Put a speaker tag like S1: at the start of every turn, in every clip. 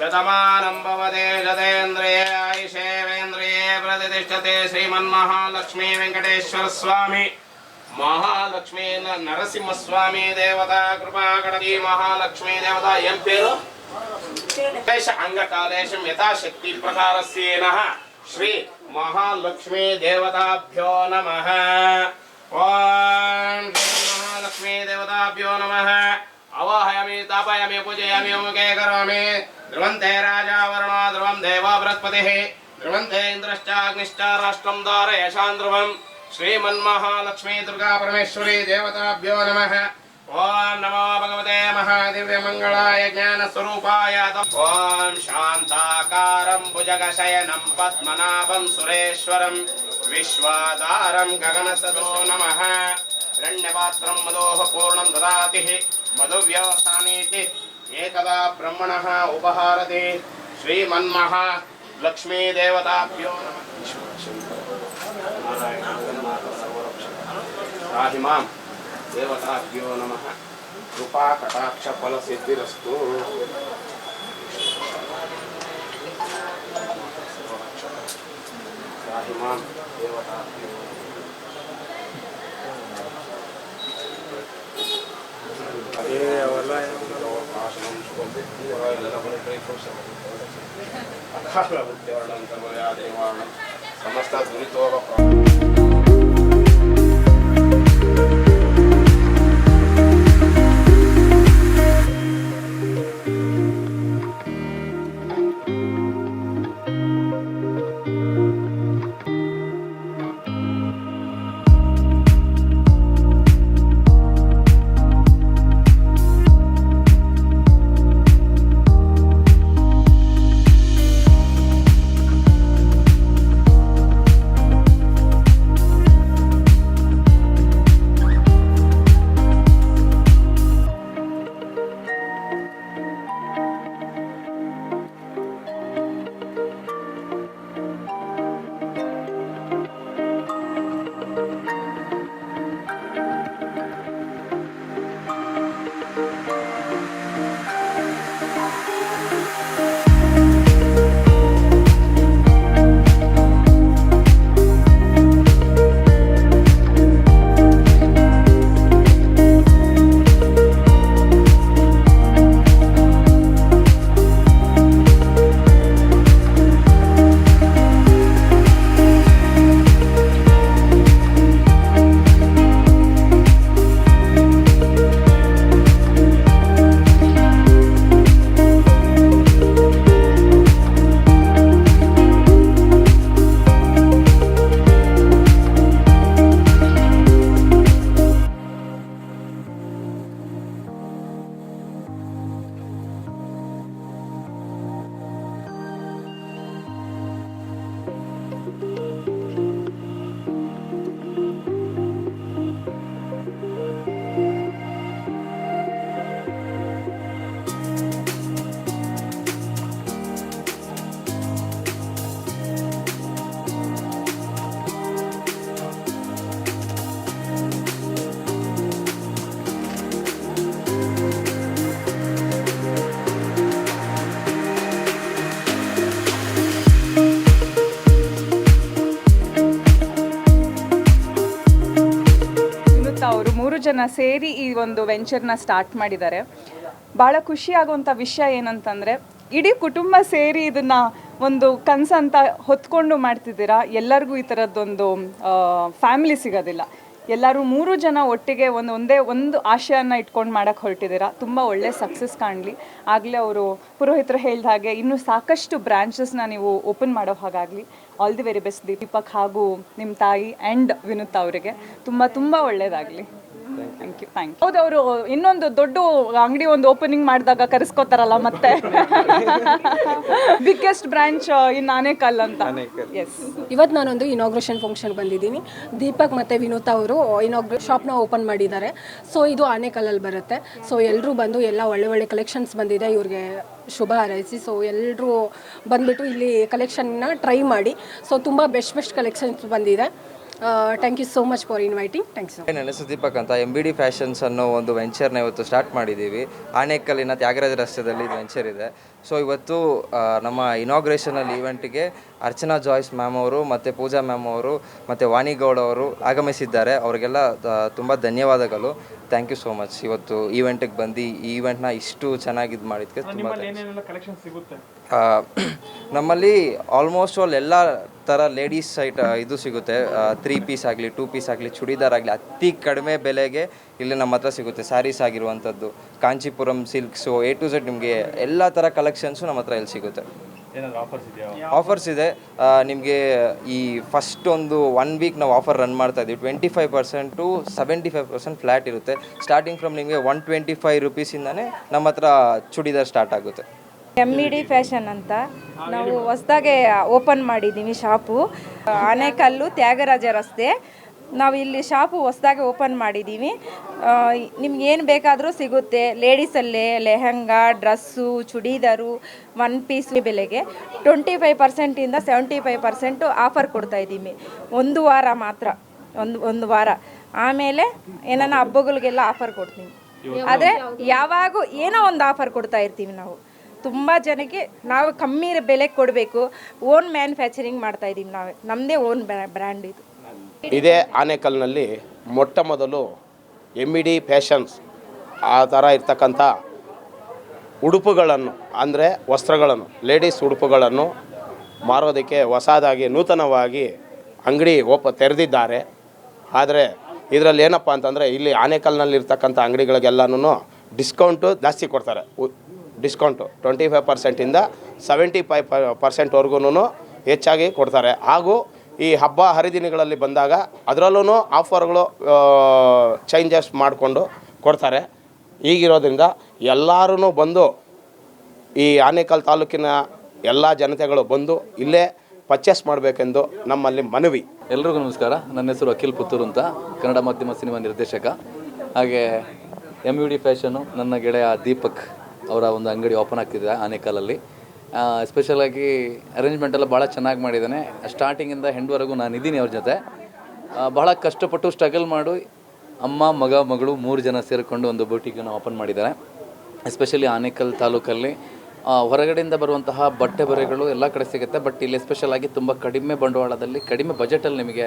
S1: శతమానం భవదే శతేంద్రియే ఐషేవేంద్రియే ప్రతిష్టతే శ్రీమన్మహాలక్ష్మీ వెంకటేశ్వర స్వామి మహాలక్ష్మీ నరసింహస్వామి దేవత కృపాకటీ మహాలక్ష్మీ దేవత ఏం పేరు అంగకాలేశం యథాశక్తి ప్రకారస్యేన శ్రీ మహాలక్ష్మీ దేవతాభ్యో నమ ఓం మహాలక్ష్మీ దేవతాభ్యో నమ अवाहयामि तापयामि पूजयामि ओके करोमि। ध्रुवन्ते राजा वरुणो, ध्रुवं देवो बृहस्पतिः। ध्रुवन्ते इन्द्रश्चाग्निश्च राष्ट्रं दारयशान् ध्रुवम् श्रीमन्महालक्ष्मी दुर्गा परमेश्वरी देवताभ्यो नमः। ॐ नमो भगवते महादिव्यमङ्गलाय ज्ञानस्वरूपाय ॐ शान्ताकारं भुजगशयनं पद्मनाभं सुरेश्वरं। विश्वाधारं गगनसदो नमः। रण्यपात्रं मदोः पूर्णं ददातिः। మధువ్యవస్థానేతి ఏకదా బ్రహ్మణ ఉపహారతి శ్రీమన్మహ లక్ష్మీదేవతాభ్యో రాహిమాం దేవతాభ్యో నమ కృపా కటాక్ష ఫల సిద్ధిరస్తు రాహిమాం దేవతాభ్యో ಅವೆಲ್ಲ ಭಾಷಣಂ ಎಲ್ಲ ಡ್ರೈ ಫ್ರೂಟ್ಸ್ ಅಕಾಲ ಉದ್ಯವರಣ ಅಂತ ದೇವಾಣ ಸಮಸ್ತ ದುರಿತೋಗ
S2: ವಿನುತಾ ಅವರು ಮೂರು ಜನ ಸೇರಿ ಈ ಒಂದು ವೆಂಚರ್ನ ಸ್ಟಾರ್ಟ್ ಮಾಡಿದ್ದಾರೆ. ಭಾಳ ಖುಷಿಯಾಗುವಂಥ ವಿಷಯ ಏನಂತಂದರೆ, ಇಡೀ ಕುಟುಂಬ ಸೇರಿ ಇದನ್ನ ಒಂದು ಕನಸಂತ ಹೊತ್ಕೊಂಡು ಮಾಡ್ತಿದ್ದೀರಾ? ಎಲ್ಲರಿಗೂ ಈ ಥರದ್ದೊಂದು ಫ್ಯಾಮಿಲಿ ಸಿಗೋದಿಲ್ಲ. ಎಲ್ಲರೂ ಮೂರು ಜನ ಒಟ್ಟಿಗೆ ಒಂದು, ಒಂದೇ ಒಂದು ಆಶಯನ ಇಟ್ಕೊಂಡು ಮಾಡಕ್ಕೆ ಹೊರಟಿದ್ದೀರಾ? ತುಂಬ ಒಳ್ಳೆ ಸಕ್ಸಸ್ ಕಾಣಲಿ. ಆಗಲೇ ಅವರು ಪುರೋಹಿತರು ಹೇಳಿದ ಹಾಗೆ ಇನ್ನೂ ಸಾಕಷ್ಟು ಬ್ರ್ಯಾಂಚಸ್ನ ನೀವು ಓಪನ್ ಮಾಡೋ ಹಾಗಾಗಲಿ. All the very best Deepak ಹಾಗೂ ನಿಮ್ಮ ತಾಯಿ ಆ್ಯಂಡ್ ವಿನುತ್ ಅವರಿಗೆ. ತುಂಬ ತುಂಬ ಒಳ್ಳೆಯದಾಗಲಿ ಥ್ಯಾಂಕ್ ಯು ಥ್ಯಾಂಕ್ ಯು ಹೌದು ಅವರು ಇನ್ನೊಂದು ದೊಡ್ಡ ಅಂಗಡಿ ಒಂದು ಓಪನಿಂಗ್ ಮಾಡಿದಾಗ ಕರೆಸ್ಕೋತಾರಲ್ಲ ಮತ್ತೆ? ಬಿಗ್ಗೆಸ್ಟ್ ಬ್ರಾಂಚ್ ಇನ್ ಆನೇಕಲ್ ಅಂತ. ಎಸ್
S3: ಇವತ್ತು ನಾನೊಂದು ಇನಾಗ್ರೇಷನ್ ಫಂಕ್ಷನ್ ಬಂದಿದ್ದೀನಿ. ದೀಪಕ್ ಮತ್ತು ವಿನೋತ್ ಅವರು ಇನಾಗ್ರ ಶಾಪ್ನ ಓಪನ್ ಮಾಡಿದ್ದಾರೆ. ಸೊ ಇದು ಆನೇಕಲ್ಲಲ್ಲಿ ಬರುತ್ತೆ. ಸೊ ಎಲ್ಲರೂ ಬಂದು ಎಲ್ಲ ಒಳ್ಳೆ ಒಳ್ಳೆ ಕಲೆಕ್ಷನ್ಸ್ ಬಂದಿದೆ. ಇವ್ರಿಗೆ ಶುಭ ಹಾರೈಸಿ. ಸೊ ಎಲ್ಲರೂ ಬಂದ್ಬಿಟ್ಟು ಇಲ್ಲಿ ಕಲೆಕ್ಷನ್ನ ಟ್ರೈ ಮಾಡಿ. ಸೊ ತುಂಬ ಬೆಸ್ಟ್ ಬೆಸ್ಟ್ ಕಲೆಕ್ಷನ್ಸ್ ಬಂದಿದೆ. Thank you so much for inviting thanks
S4: ನನ್ನ ಹೆಸರು ದೀಪಕ್ ಅಂತ ಎಂ ಬಿ ಡಿ ಫ್ಯಾಷನ್ಸ್ ಅನ್ನೋ ಒಂದು ವೆಂಚರ್ನ ಇವತ್ತು ಸ್ಟಾರ್ಟ್ ಮಾಡಿದ್ದೀವಿ. ಆನೇಕಲ್ಲಿನ ತ್ಯಾಗರಾಜ ರಸ್ತೆಯಲ್ಲಿ ಇದು ವೆಂಚರ್ ಇದೆ. ಸೊ ಇವತ್ತು ನಮ್ಮ ಇನಾಗ್ರೇಷನಲ್ ಈವೆಂಟ್ಗೆ ಅರ್ಚನಾ ಜಾಯ್ಸ್ ಮ್ಯಾಮ್ ಅವರು ಮತ್ತು ಪೂಜಾ ಮ್ಯಾಮ್ ಅವರು ಮತ್ತು ವಾಣಿಗೌಡ ಅವರು ಆಗಮಿಸಿದ್ದಾರೆ. ಅವರಿಗೆಲ್ಲ ತುಂಬ ಧನ್ಯವಾದಗಳು. ಥ್ಯಾಂಕ್ ಯು ಸೋ ಮಚ್ ಇವತ್ತು ಈವೆಂಟಿಗೆ ಬಂದು ಈ ಈವೆಂಟ್ನ ಇಷ್ಟು ಚೆನ್ನಾಗಿ ಇದು ಮಾಡಿದ್ದಕ್ಕೆ ತುಂಬ ಆ, ನಮ್ಮಲ್ಲಿ ಆಲ್ಮೋಸ್ಟ್ ಆಲ್ ಎಲ್ಲ ಥರ ಲೇಡೀಸ್ ಐಟ ಇದು ಸಿಗುತ್ತೆ. ತ್ರೀ ಪೀಸ್ ಆಗಲಿ ಟೂ ಪೀಸ್ ಆಗಲಿ ಚೂಡಿದಾರ್ ಆಗಲಿ ಅತಿ ಕಡಿಮೆ ಬೆಲೆಗೆ ಇಲ್ಲಿ ನಮ್ಮ ಹತ್ರ ಸಿಗುತ್ತೆ ಸ್ಯಾರೀಸ್ ಆಗಿರುವಂಥದ್ದು. Kanchipuram silks A to Z ನಿಮಗೆ ಎಲ್ಲ ಥರ ಕಲೆಕ್ಷನ್ಸು ನಮ್ಮ ಹತ್ರ ಇಲ್ಲಿ ಸಿಗುತ್ತೆ. ಆಫರ್ಸ್ ಇದೆ. ನಿಮಗೆ ಈ ಫಸ್ಟ್ ಒಂದು ಒನ್ ವೀಕ್ ನಾವು ಆಫರ್ ರನ್ ಮಾಡ್ತಾ ಇದ್ದೀವಿ. Twenty five percent to seventy five percent flat ಇರುತ್ತೆ. ಸ್ಟಾರ್ಟಿಂಗ್ ಫ್ರಮ್ ನಿಮಗೆ ಒನ್ ಟ್ವೆಂಟಿ ಫೈವ್ ರುಪೀಸಿಂದನೇ ನಮ್ಮ ಹತ್ರ ಚೂಡಿದಾರ್ ಸ್ಟಾರ್ಟ್ ಆಗುತ್ತೆ.
S5: ಎಂ ಇ ಡಿ ಫ್ಯಾಷನ್ ಅಂತ ನಾವು ಹೊಸದಾಗೆ ಓಪನ್ ಮಾಡಿದ್ದೀವಿ ಶಾಪು. ಆನೇಕಲ್ಲು ತ್ಯಾಗರಾಜ ರಸ್ತೆ. ನಾವು ಇಲ್ಲಿ ಶಾಪು ಹೊಸದಾಗೆ ಓಪನ್ ಮಾಡಿದ್ದೀವಿ ನಿಮ್ಗೆ ಏನು ಬೇಕಾದರೂ ಸಿಗುತ್ತೆ. ಲೇಡೀಸಲ್ಲೇ lehenga dress churidar one piece ಬೆಲೆಗೆ ಟ್ವೆಂಟಿ ಫೈವ್ ಪರ್ಸೆಂಟಿಂದ ಸೆವೆಂಟಿ ಫೈವ್ ಪರ್ಸೆಂಟು ಆಫರ್ ಕೊಡ್ತಾ ಇದ್ದೀವಿ. ಒಂದು ವಾರ ಮಾತ್ರ. ಒಂದು ಒಂದು ವಾರ. ಆಮೇಲೆ ಏನಾನ ಹಬ್ಬಗಳಿಗೆಲ್ಲ ಆಫರ್ ಕೊಡ್ತೀನಿ ಆದರೆ ಯಾವಾಗೂ ಏನೋ ಒಂದು ಆಫರ್ ಕೊಡ್ತಾ ಇರ್ತೀವಿ ನಾವು. ತುಂಬ ಜನಕ್ಕೆ ನಾವು ಕಮ್ಮಿ ಬೆಲೆ ಕೊಡಬೇಕು. ಓನ್ ಮ್ಯಾನುಫ್ಯಾಕ್ಚರಿಂಗ್ ಮಾಡ್ತಾ ಇದ್ದೀವಿ ನಾವು. ನಮ್ಮದೇ ಓನ್ ಬ್ರ್ಯಾಂಡ್ ಇದು.
S1: ಇದೇ ಆನೇಕಲ್ನಲ್ಲಿ ಮೊಟ್ಟ ಮೊದಲು ಎಂ ಇ ಡಿ ಫ್ಯಾಷನ್ಸ್ ಆ ಥರ ಇರ್ತಕ್ಕಂಥ ಉಡುಪುಗಳನ್ನು, ಅಂದರೆ ವಸ್ತ್ರಗಳನ್ನು ಲೇಡೀಸ್ ಉಡುಪುಗಳನ್ನು ಮಾರೋದಕ್ಕೆ ಹೊಸದಾಗಿ, ನೂತನವಾಗಿ ಅಂಗಡಿ ಓಪ, ತೆರೆದಿದ್ದಾರೆ. ಆದರೆ ಇದರಲ್ಲಿ ಏನಪ್ಪ ಅಂತಂದರೆ ಇಲ್ಲಿ ಆನೇಕಲ್ನಲ್ಲಿರ್ತಕ್ಕಂಥ ಅಂಗಡಿಗಳಿಗೆಲ್ಲನೂ ಡಿಸ್ಕೌಂಟು ಜಾಸ್ತಿ ಕೊಡ್ತಾರೆ. ಡಿಸ್ಕೌಂಟು ಟ್ವೆಂಟಿ ಫೈವ್ ಪರ್ಸೆಂಟಿಂದ ಸೆವೆಂಟಿ ಫೈವ್ ಪರ್ಸೆಂಟ್ವರೆಗೂ ಹೆಚ್ಚಾಗಿ ಕೊಡ್ತಾರೆ. ಹಾಗೂ ಈ ಹಬ್ಬ ಹರಿದಿನಗಳಲ್ಲಿ ಬಂದಾಗ ಅದರಲ್ಲೂ ಆಫರ್ಗಳು ಚೇಂಜಸ್ ಮಾಡಿಕೊಂಡು ಕೊಡ್ತಾರೆ. ಈಗಿರೋದ್ರಿಂದ ಎಲ್ಲರೂ ಬಂದು ಈ ಆನೇಕಲ್ ತಾಲೂಕಿನ ಎಲ್ಲ ಜನತೆಗಳು ಬಂದು ಇಲ್ಲೇ ಪರ್ಚೇಸ್ ಮಾಡಬೇಕೆಂದು ನಮ್ಮಲ್ಲಿ ಮನವಿ.
S6: ಎಲ್ರಿಗೂ ನಮಸ್ಕಾರ. ನನ್ನ ಹೆಸರು ಅಖಿಲ್ ಪುತ್ತೂರು ಅಂತ, ಕನ್ನಡ ಮಾಧ್ಯಮ ಸಿನಿಮಾ ನಿರ್ದೇಶಕ. ಹಾಗೆ ಎಂ ಯು ಡಿ ಫ್ಯಾಷನು ನನ್ನ ಗೆಳೆಯ ದೀಪಕ್. ಅವರ ಒಂದು ಅಂಗಡಿ ಓಪನ್ ಆಗ್ತಿದೆ ಆನೇಕಲಲ್ಲಿ ಎಸ್ಪೆಷಲಾಗಿ ಅರೇಂಜ್ಮೆಂಟ್ ಎಲ್ಲ ಭಾಳ ಚೆನ್ನಾಗಿ ಮಾಡಿದ್ದಾನೆ. ಸ್ಟಾರ್ಟಿಂಗಿಂದ ಹೆಂಡ್ವರೆಗೂ ನಾನು ಇದ್ದೀನಿ ಅವ್ರ ಜೊತೆ. ಭಾಳ ಕಷ್ಟಪಟ್ಟು ಸ್ಟ್ರಗಲ್ ಮಾಡಿ. ಅಮ್ಮ, ಮಗ, ಮಗಳು ಮೂರು ಜನ ಸೇರಿಕೊಂಡು ಒಂದು ಬೂಟಿಕನ್ನು ಓಪನ್ ಮಾಡಿದ್ದಾರೆ. ಎಸ್ಪೆಷಲಿ ಆನೇಕಲ್ ತಾಲೂಕಲ್ಲಿ ಹೊರಗಡೆಯಿಂದ ಬರುವಂತಹ ಬಟ್ಟೆ ಬರೆಗಳು ಎಲ್ಲ ಕಡೆ ಸಿಗುತ್ತೆ. ಬಟ್ ಇಲ್ಲಿ ಎಸ್ಪೆಷಲ್ ಆಗಿ ತುಂಬ ಕಡಿಮೆ ಬಂಡವಾಳದಲ್ಲಿ, ಕಡಿಮೆ ಬಜೆಟಲ್ಲಿ ನಿಮಗೆ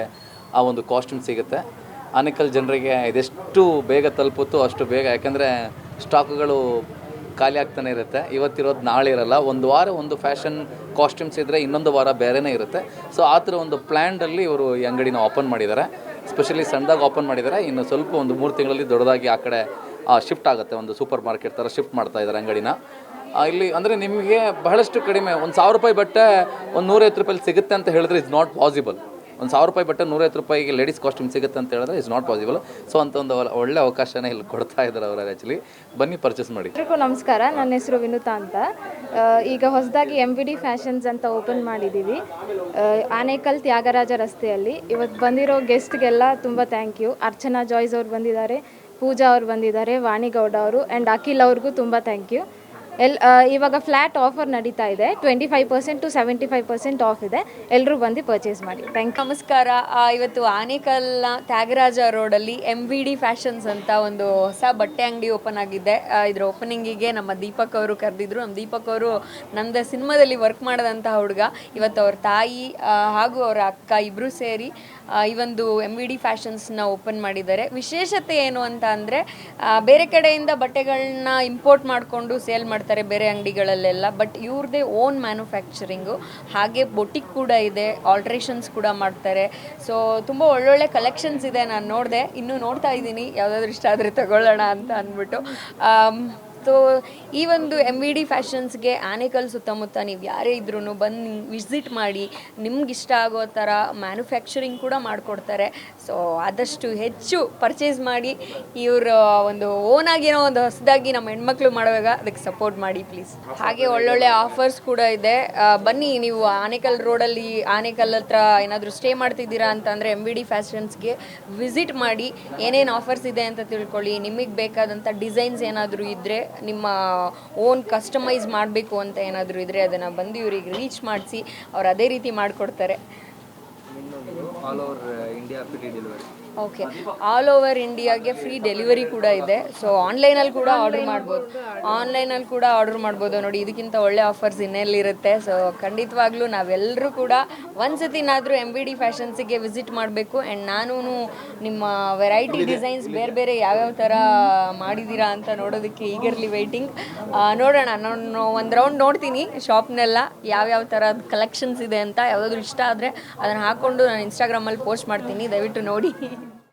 S6: ಆ ಒಂದು ಕಾಸ್ಟ್ಯೂಮ್ ಸಿಗುತ್ತೆ. ಆನೇಕಲ್ ಜನರಿಗೆ ಇದೆಷ್ಟು ಬೇಗ ತಲುಪುತ್ತೋ ಅಷ್ಟು ಬೇಗ. ಯಾಕೆಂದರೆ ಸ್ಟಾಕ್ಗಳು ಖಾಲಿ ಆಗ್ತಾನೆ ಇರುತ್ತೆ. ಇವತ್ತಿರೋದು ನಾಳೆ ಇರಲ್ಲ. ಒಂದು ವಾರ ಒಂದು ಫ್ಯಾಷನ್ ಕಾಸ್ಟ್ಯೂಮ್ಸ್ ಇದ್ದರೆ ಇನ್ನೊಂದು ವಾರ ಬೇರೆನೇ ಇರುತ್ತೆ. ಸೊ ಆ ಥರ ಒಂದು ಪ್ಲ್ಯಾಂಡಲ್ಲಿ ಇವರು ಈ ಅಂಗಡಿನ ಓಪನ್ ಮಾಡಿದ್ದಾರೆ. ಸ್ಪೆಷಲಿ ಸಣ್ಣದಾಗಿ ಓಪನ್ ಮಾಡಿದ್ದಾರೆ. ಇನ್ನು ಸ್ವಲ್ಪ ಒಂದು ಮೂರು ತಿಂಗಳಲ್ಲಿ ದೊಡ್ಡದಾಗಿ ಆ ಕಡೆ ಶಿಫ್ಟ್ ಆಗುತ್ತೆ. ಒಂದು ಸೂಪರ್ ಮಾರ್ಕೆಟ್ ಥರ ಶಿಫ್ಟ್ ಮಾಡ್ತಾ ಇದ್ದಾರೆ ಅಂಗಡಿನ. ಇಲ್ಲಿ ಅಂದರೆ ನಿಮಗೆ ಬಹಳಷ್ಟು ಕಡಿಮೆ. ಒಂದು ಸಾವಿರ ರೂಪಾಯಿ ಬಟ್ಟೆ ಒಂದು ನೂರೈವತ್ತು ರೂಪಾಯಿ ಸಿಗುತ್ತೆ ಅಂತ ಹೇಳಿದ್ರೆ ಇಸ್ ನಾಟ್ ಪಾಸಿಬಲ್ ಒಂದು ಸಾವಿರ ರೂಪಾಯಿ ಬಟ್ಟೆ ನೂರೈವತ್ತು ರೂಪಾಯಿಗೆ ಲೇಡೀಸ್ ಕಾಸ್ಟ್ಯೂಮ್ ಸಿಗುತ್ತೆ ಅಂತ ಹೇಳಿದ್ರೆ ಇಸ್ ನಾಟ್ ಪಾಸಿಬಲ್ ಸೊ ಅಂತ ಒಂದು ಒಳ್ಳೆ- ಅವಕಾಶನ ಇಲ್ಲಿ ಕೊಡ್ತಾ ಇದ್ದಾರೆ ಅವರು ಆ್ಯಕ್ಚುಲಿ ಬನ್ನಿ ಪರ್ಚೇಸ್ ಮಾಡಿ.
S7: ಎಲ್ರಿಗೂ ನಮಸ್ಕಾರ. ನನ್ನ ಹೆಸರು ವಿನುತಾ ಅಂತ. ಈಗ ಹೊಸದಾಗಿ ಎಂ ವಿ ಡಿ ಫ್ಯಾಷನ್ಸ್ ಅಂತ ಓಪನ್ ಮಾಡಿದ್ದೀವಿ. ಆನೇಕಲ್ ತ್ಯಾಗರಾಜ ರಸ್ತೆಯಲ್ಲಿ. ಇವತ್ತು ಬಂದಿರೋ ಗೆಸ್ಟ್ಗೆಲ್ಲ ತುಂಬ ಥ್ಯಾಂಕ್ ಯು ಅರ್ಚನಾ ಜಾಯ್ಸ್ ಅವ್ರು ಬಂದಿದ್ದಾರೆ, ಪೂಜಾ ಅವ್ರು ಬಂದಿದ್ದಾರೆ, ವಾಣಿಗೌಡ ಅವರು ಆ್ಯಂಡ್ ಅಖಿಲ್ ಅವ್ರಿಗೂ ತುಂಬ ಥ್ಯಾಂಕ್ ಯು ಎಲ್ ಇವಾಗ ಫ್ಲಾಟ್ ಆಫರ್ ನಡೀತಾ ಇದೆ. Twenty five percent to seventy five percent off ಇದೆ. ಎಲ್ಲರೂ ಬಂದು ಪರ್ಚೇಸ್ ಮಾಡಿ. ಥ್ಯಾಂಕ್
S8: ನಮಸ್ಕಾರ. ಆ, ಇವತ್ತು ಆನೇಕಲ್ನ ತ್ಯಾಗರಾಜ ರೋಡಲ್ಲಿ ಎಂ ವಿ ಡಿ ಫ್ಯಾಷನ್ಸ್ ಅಂತ ಒಂದು ಹೊಸ ಬಟ್ಟೆ ಅಂಗಡಿ ಓಪನ್ ಆಗಿದೆ. ಆ, ಇದ್ರ ಓಪನಿಂಗಿಗೆ ನಮ್ಮ ದೀಪಕ್ ಅವರು ಕರೆದಿದ್ರು. ನಮ್ಮ ದೀಪಕ್ ಅವರು ನಂದ ಸಿನಿಮಾದಲ್ಲಿ ವರ್ಕ್ ಮಾಡಿದಂಥ ಹುಡುಗ. ಇವತ್ತು ಅವ್ರ ತಾಯಿ ಹಾಗೂ ಅವರ ಅಕ್ಕ ಇಬ್ಬರು ಸೇರಿ ಈ ಒಂದು ಎಂ ವಿ ಡಿ ಫ್ಯಾಷನ್ಸ್ನ ಓಪನ್ ಮಾಡಿದ್ದಾರೆ. ವಿಶೇಷತೆ ಏನು ಅಂತ ಅಂದರೆ ಬೇರೆ ಕಡೆಯಿಂದ ಬಟ್ಟೆಗಳನ್ನ ಇಂಪೋರ್ಟ್ ಮಾಡಿಕೊಂಡು ಸೇಲ್ ಮಾಡ್ತಾರೆ ಬೇರೆ ಅಂಗಡಿಗಳಲ್ಲೆಲ್ಲ ಬಟ್ ಇವ್ರದೇ ಓನ್ ಮ್ಯಾನುಫ್ಯಾಕ್ಚರಿಂಗು ಹಾಗೆ ಬೊಟಿಕ್ ಕೂಡ ಇದೆ ಆಲ್ಟ್ರೇಷನ್ಸ್ ಕೂಡ ಮಾಡ್ತಾರೆ. ಸೊ ತುಂಬ ಒಳ್ಳೊಳ್ಳೆ ಕಲೆಕ್ಷನ್ಸ್ ಇದೆ ನಾನು ನೋಡಿದೆ. ಇನ್ನೂ ನೋಡ್ತಾ ಇದ್ದೀನಿ, ಯಾವುದಾದ್ರೂ ಇಷ್ಟ ಆದರೆ ತಗೊಳ್ಳೋಣ ಅಂತ ಅಂದ್ಬಿಟ್ಟು. ಸೊ ಈ ಒಂದು ಎಂ ವಿ ಡಿ ಫ್ಯಾಷನ್ಸ್ಗೆ ಆನೇಕಲ್ ಸುತ್ತಮುತ್ತ ನೀವು ಯಾರೇ ಇದ್ರೂ ಬಂದು ವಿಸಿಟ್ ಮಾಡಿ ನಿಮ್ಗೆ ಇಷ್ಟ ಆಗೋ ಥರ ಮ್ಯಾನುಫ್ಯಾಕ್ಚರಿಂಗ್ ಕೂಡ ಮಾಡಿಕೊಡ್ತಾರೆ. ಸೊ ಆದಷ್ಟು ಹೆಚ್ಚು ಪರ್ಚೇಸ್ ಮಾಡಿ, ಇವ್ರ ಒಂದು ಓನಾಗಿ ಏನೋ ಒಂದು ಹೊಸದಾಗಿ ನಮ್ಮ ಹೆಣ್ಮಕ್ಳು ಮಾಡುವಾಗ ಅದಕ್ಕೆ ಸಪೋರ್ಟ್ ಮಾಡಿ ಪ್ಲೀಸ್ ಹಾಗೆ ಒಳ್ಳೊಳ್ಳೆ ಆಫರ್ಸ್ ಕೂಡ ಇದೆ. ಬನ್ನಿ, ನೀವು ಆನೇಕಲ್ ರೋಡಲ್ಲಿ ಆನೇಕಲ್ ಹತ್ರ ಏನಾದರೂ ಸ್ಟೇ ಮಾಡ್ತಿದ್ದೀರಾ ಅಂತಂದರೆ ಎಂ ವಿ ಡಿ ಫ್ಯಾಷನ್ಸ್ಗೆ ವಿಸಿಟ್ ಮಾಡಿ ಏನೇನು ಆಫರ್ಸ್ ಇದೆ ಅಂತ ತಿಳ್ಕೊಳ್ಳಿ. ನಿಮಗೆ ಬೇಕಾದಂಥ ಡಿಸೈನ್ಸ್ ಏನಾದರೂ ಇದ್ದರೆ ನಿಮ್ಮ ಓನ್ ಕಸ್ಟಮೈಸ್ ಮಾಡಬೇಕು ಅಂತ ಏನಾದರೂ ಇದ್ದರೆ ಅದನ್ನು ಬಂದು ಇವರಿಗೆ ರೀಚ್ ಮಾಡಿಸಿ ಅವ್ರು ಅದೇ ರೀತಿ ಮಾಡಿಕೊಡ್ತಾರೆ.
S4: All over India free delivery
S8: okay all over ಇಂಡಿಯಾಗೆ ಫ್ರೀ ಡೆಲಿವರಿ ಕೂಡ ಇದೆ. ಸೊ ಆನ್ಲೈನಲ್ಲಿ ಕೂಡ ಆರ್ಡರ್ ಮಾಡ್ಬೋದು. ಆನ್ಲೈನಲ್ಲಿ ಕೂಡ ಆರ್ಡರ್ ಮಾಡ್ಬೋದು. ನೋಡಿ ಇದಕ್ಕಿಂತ ಒಳ್ಳೆ ಆಫರ್ಸ್ ಇನ್ನೆಲ್ಲಿರುತ್ತೆ ಸೊ ಖಂಡಿತವಾಗ್ಲೂ ನಾವೆಲ್ಲರೂ ಕೂಡ ಒಂದ್ಸತಿನಾದರೂ ಎಂ ಬಿ ಡಿ ಫ್ಯಾಷನ್ಸಿಗೆ ವಿಸಿಟ್ ಮಾಡಬೇಕು. ಆ್ಯಂಡ್ ನಾನು ನಿಮ್ಮ ವೆರೈಟಿ ಡಿಸೈನ್ಸ್ ಬೇರೆ ಬೇರೆ ಯಾವ್ಯಾವ ಥರ ಮಾಡಿದ್ದೀರಾ ಅಂತ ನೋಡೋದಕ್ಕೆ ಈಗರ್ಲಿ ವೆಯ್ಟಿಂಗ್ ನೋಡೋಣ. ನಾನು ಒಂದು ರೌಂಡ್ ನೋಡ್ತೀನಿ ಶಾಪ್ನೆಲ್ಲ ಯಾವ್ಯಾವ ಥರದ ಕಲೆಕ್ಷನ್ಸ್ ಇದೆ ಅಂತ. ಯಾವುದಾದ್ರು ಇಷ್ಟ ಆದರೆ ಅದನ್ನು ಹಾಕ್ಕೊಂಡು ನಾನು ಇನ್ಸ್ಟಾಗ್ರಾಮಲ್ಲಿ ಪೋಸ್ಟ್ ಮಾಡ್ತೀನಿ. ದಯವಿಟ್ಟು ನೋಡಿ.